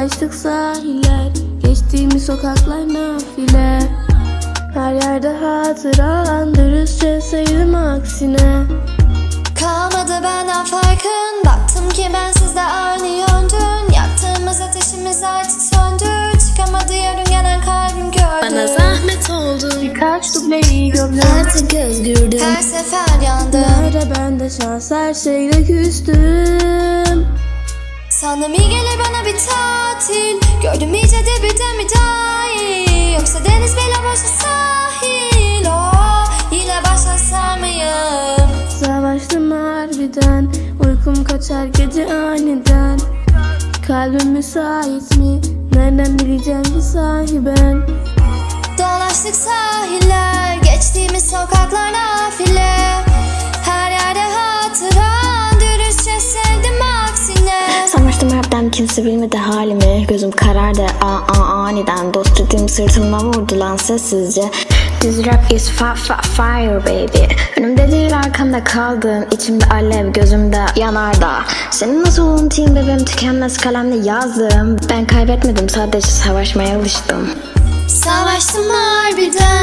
Dolaştık sahiller Geçtiğimiz sokaklar nafile. Her yerde hatıran Dürüstçe saydım aksine. Kalmadı benden farkın Baktım ki ben sizde aynı yöndün. Yaktığımız ateşimiz artık söndü Çıkamadı yarın gelen kalbim gördü Bana zahmet oldu Birkaç dubleyi gördüm Artık özgürdüm Her sefer yandım. Nerede bende şans her şeyle küstüm. Sandım iyi gelir bana bir tatil Gördüm iyice dibide mi dahil Yoksa deniz bile boşa sahil. Oh yine başlasam mıyım? Savaştım harbiden Uykum kaçar gece aniden. Kalbim müsait mi? Nereden bileceğim ki sahiben? Dolaştık sahiller Rapten kimse bilmedi halimi Gözüm karardı a a aniden Dost dediğim sırtımda vurdu lan sessizce. This rap is fa fa fire baby. Önümde değil arkamda kaldın İçimde alev gözümde yanarda Seni nasıl unutayım bebeğim tükenmez kalemle yazdım Ben kaybetmedim sadece savaşmaya alıştım. Savaştım harbiden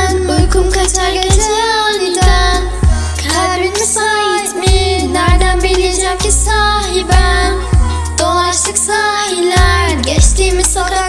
Açık sahiller, geçtiğimiz sokak